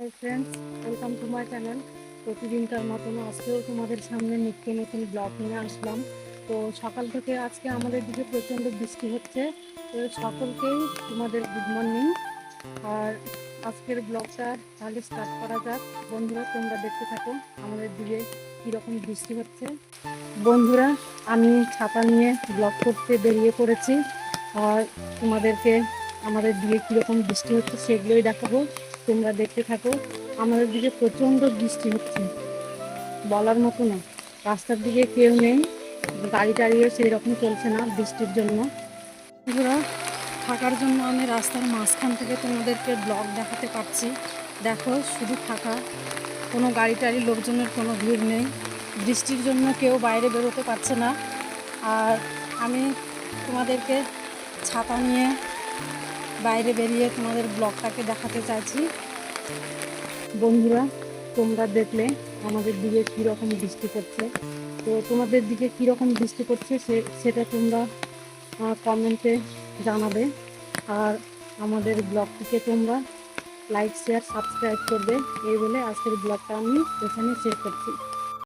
Hi friends welcome to my channel প্রতিদিনকার মতন আজকেও তোমাদের সামনে নিত্য নতুন ব্লগ নিয়ে আসলাম। তো সকাল থেকে আজকে আমাদের দিকে প্রচণ্ড বৃষ্টি হচ্ছে। তো সকলকেই তোমাদের গুড মর্নিং আর আজকের ব্লগটা তাহলে স্টার্ট করা যাক। বন্ধুরা, তোমরা দেখতে থাকো আমাদের দিকে কীরকম বৃষ্টি হচ্ছে। বন্ধুরা, আমি ছাতা নিয়ে ব্লগ করতে বেরিয়ে পড়েছি। আর তোমাদেরকে আমাদের দিকে কীরকম বৃষ্টি হচ্ছে সেগুলোই দেখাবো। তোমরা দেখতে থাকো, আমাদের দিকে প্রচণ্ড বৃষ্টি হচ্ছে। বলার মতো না, রাস্তার দিকে কেউ নেই, গাড়ি টাড়িও সেই রকম চলছে না বৃষ্টির জন্য। বন্ধুরা, থাকার জন্য আমি রাস্তার মাঝখান থেকে তোমাদেরকে ব্লগ দেখাতে পারছি। দেখো, শুধু থাকা, কোনো গাড়ি টাড়ি, লোকজনের কোনো ভিড় নেই। বৃষ্টির জন্য কেউ বাইরে বেরোতে পারছে না। আর আমি তোমাদেরকে ছাতা নিয়ে বাইরে বেরিয়ে তোমাদের ব্লগটাকে দেখাতে চাইছি। বন্ধুরা, তোমরা দেখলে আমাদের দিকে কীরকম বৃষ্টি পড়ছে। তো তোমাদের দিকে কীরকম বৃষ্টি সে, সেটা তোমরা কমেন্টে জানাবে। আর আমাদের ব্লগটিকে তোমরা লাইক শেয়ার সাবস্ক্রাইব করবে। এই বলে আজকের ব্লগটা আমি এখানে শেষ করছি।